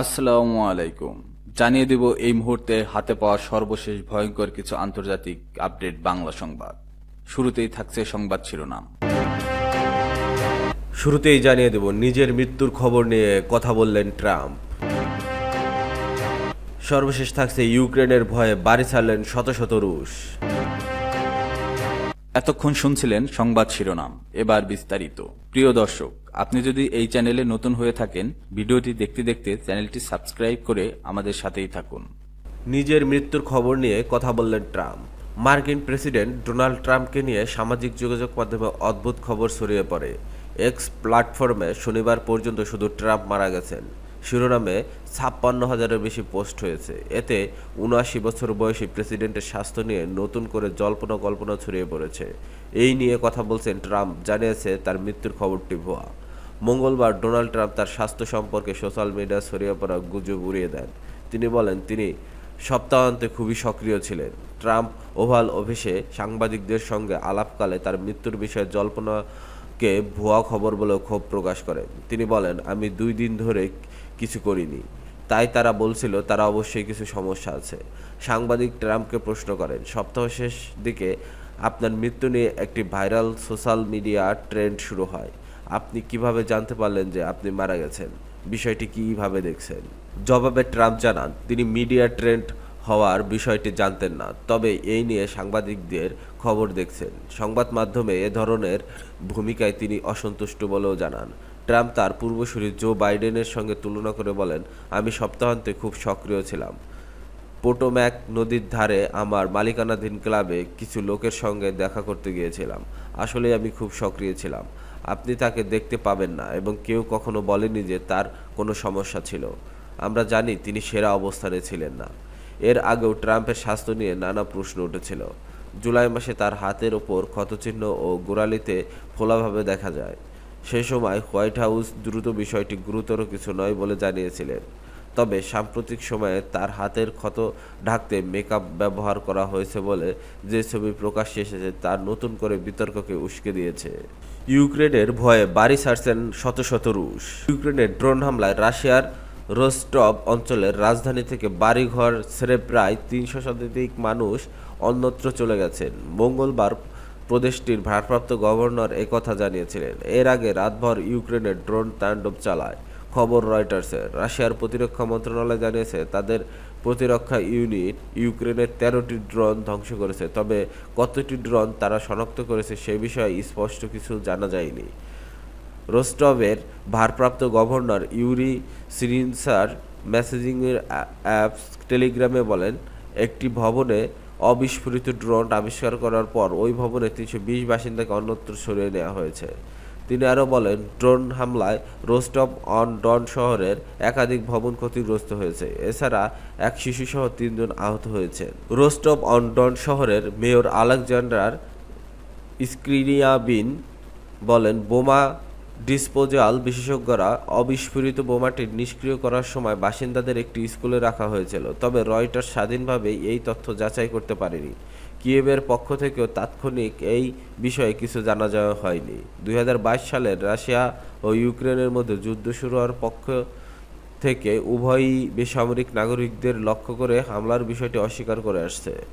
আসসালামু আলাইকুম। জানিয়ে দেব এই মুহূর্তে হাতে পাওয়া সর্বশেষ ভয়ঙ্কর কিছু আন্তর্জাতিক আপডেট বাংলা সংবাদ। শুরুতেই থাকছে সংবাদ শিরোনাম। শুরুতেই জানিয়ে দেব, নিজের মৃত্যুর খবর নিয়ে কথা বললেন ট্রাম্প। সর্বশেষ থাকছে ইউক্রেনের ভয়ে বাড়ি ছাড়লেন শত শত রুশ। এতক্ষণ শুনছিলেন সংবাদ শিরোনাম। এবার বিস্তারিত। প্রিয় দর্শক, আপনি যদি এই চ্যানেলে নতুন হয়ে থাকেন, ভিডিওটি দেখতে দেখতে চ্যানেলটি সাবস্ক্রাইব করে আমাদের সাথেই থাকুন। নিজের মৃত্যুর খবর নিয়ে কথা বললেন ট্রাম্প। মার্কিন প্রেসিডেন্ট ডোনাল্ড ট্রাম্পকে নিয়ে সামাজিক যোগাযোগ মাধ্যমে অদ্ভুত খবর ছড়িয়ে পড়ে। এক্স প্ল্যাটফর্মে শনিবার পর্যন্ত শুধু ট্রাম্প মারা গেছেন। শিরোনামে ছাপ্পান্ন হাজারের বেশি পোস্ট হয়েছে। এতে উনআশি বছর বয়সী প্রেসিডেন্টের স্বাস্থ্য নিয়ে নতুন করে জল্পনা কল্পনা ছড়িয়ে পড়েছে। এই নিয়ে কথা বলছেন ট্রাম্প, জানিয়েছে তার মৃত্যুর খবরটি ভুয়া। মঙ্গলবার ডোনাল্ড ট্রাম্প তার স্বাস্থ্য সম্পর্কে সোশ্যাল মিডিয়া ছড়িয়ে পড়া গুজব উড়িয়ে দেন। তিনি বলেন, তিনি সপ্তাহান্তে খুবই সক্রিয় ছিলেন। ট্রাম্প ওভাল অফিসে সাংবাদিকদের সঙ্গে আলাপকালে তার মৃত্যুর বিষয়ে জল্পনাকে ভুয়া খবর বলে ক্ষোভ প্রকাশ করেন তিনি বলেন, আমি দুই দিন ধরে কিছু করিনি। তাই তারা বলছিল, তারা অবশ্যই কিছু সমস্যা আছে। সাংবাদিক ট্রাম্পকে প্রশ্ন করেন, সপ্তাহ শেষ দিকে আপনার মৃত্যু নিয়ে একটি ভাইরাল সোশ্যাল মিডিয়া ট্রেন্ড শুরু হয়। আপনি কীভাবে জানতে পারলেন যে আপনি মারা গেছেন? বিষয়টি কীভাবে দেখছেন? জবাবে ট্রাম্প জানান, তিনি মিডিয়া ট্রেন্ড হওয়ার বিষয়টি জানতেন না। তবে এই নিয়ে সাংবাদিকদের খবর দেখছেন। সংবাদ মাধ্যমে এ ধরনের ভূমিকায় তিনি অসন্তুষ্ট বলেও জানান। ট্রাম্প তার পূর্বসূরি জো বাইডেনের সঙ্গে তুলনা করে বলেন, আমি সপ্তাহান্তে খুব সক্রিয় ছিলাম। পোটোম্যাক নদীর ধারে আমার মালিকানাধীন ক্লাবে কিছু লোকের সঙ্গে দেখা করতে গিয়েছিলাম। আসলে আমি খুব সক্রিয় ছিলাম। আপনি তাকে দেখতে পাবেন না এবং কেউ কখনো বলেনি যে তার কোনো সমস্যা ছিল। আমরা জানি তিনি সেরা অবস্থানে ছিলেন না। এর আগেও ট্রাম্পের স্বাস্থ্য নিয়ে নানা প্রশ্ন উঠেছিল। জুলাই মাসে তার হাতের ওপর ক্ষতচিহ্ন ও গোড়ালিতে ফোলাভাবে দেখা যায়। সে সময় হোয়াইট হাউস দ্রুত বিষয়টি গুরুতর কিছু নয় বলে জানিয়েছিলেন। তবে সাম্প্রতিক সময়ে তার হাতের ক্ষত ঢাকতে মেকআপ ব্যবহার করা হয়েছে বলে যে ছবি প্রকাশ্যে এসেছে তার নতুন করে বিতর্ককে উস্কে দিয়েছে। ইউক্রেনের ভয়ে বাড়ি ছাড়ছেন শত শত রুশ। ইউক্রেনের ড্রোন হামলায় রাশিয়ার রোস্টভ অঞ্চলের রাজধানী থেকে বাড়িঘর ছেড়ে প্রায় তিনশো শতাধিক মানুষ অন্যত্র চলে গেছেন। মঙ্গলবার প্রদেশটির ভারপ্রাপ্ত গভর্নর একথা জানিয়েছিলেন। এর আগে রাতভর ইউক্রেনের ড্রোন তাণ্ডব চালায়। খবর রয়টার্সের রাশিয়ার প্রতিরক্ষা মন্ত্রণালয় জানিয়েছে, তাদের প্রতিরক্ষা ইউনিট ইউক্রেনের তেরোটি ড্রোন ধ্বংস করেছে। তবে কতটি ড্রোন তারা শনাক্ত করেছে সে বিষয়ে স্পষ্ট কিছু জানা যায়নি। রোস্টভের ভারপ্রাপ্ত গভর্নর ইউরি সিরিনসার মেসেজিংয়ের অ্যাপস টেলিগ্রামে বলেন, একটি ভবনে অবিস্ফোরিত ড্রোন আবিষ্কার করার পর ওই ভবনে তিনশো বিশ বাসিন্দাকে অন্যত্র সরিয়ে নেওয়া হয়েছে। তিনি আরও বলেন, ড্রোন হামলায় রোস্টভ অন ডন শহরের একাধিক ভবন ক্ষতিগ্রস্ত হয়েছে। এছাড়া এক শিশুসহ তিনজন আহত হয়েছে। রোস্টভ অন ডন শহরের মেয়র আলেকজান্ডার স্ক্রিনিয়াবিন বলেন, বোমা ডিসপোজাল বিশেষজ্ঞরা অবিস্ফোরিত বোমাটি নিষ্ক্রিয় করার সময় বাসিন্দাদের একটি স্কুলে রাখা হয়েছিল, তবে রয়টার স্বাধীনভাবে এই তথ্য যাচাই করতে পারেনি। কিয়েভের পক্ষ থেকেও তাৎক্ষণিক এই বিষয়ে কিছু জানা যাওয়া হয়নি। দুই হাজার বাইশ সালের রাশিয়া ও ইউক্রেনের মধ্যে যুদ্ধ শুরু হওয়ার পক্ষ থেকে উভয়ই বেসামরিক নাগরিকদের লক্ষ্য করে হামলার বিষয়টি অস্বীকার করে আসছে।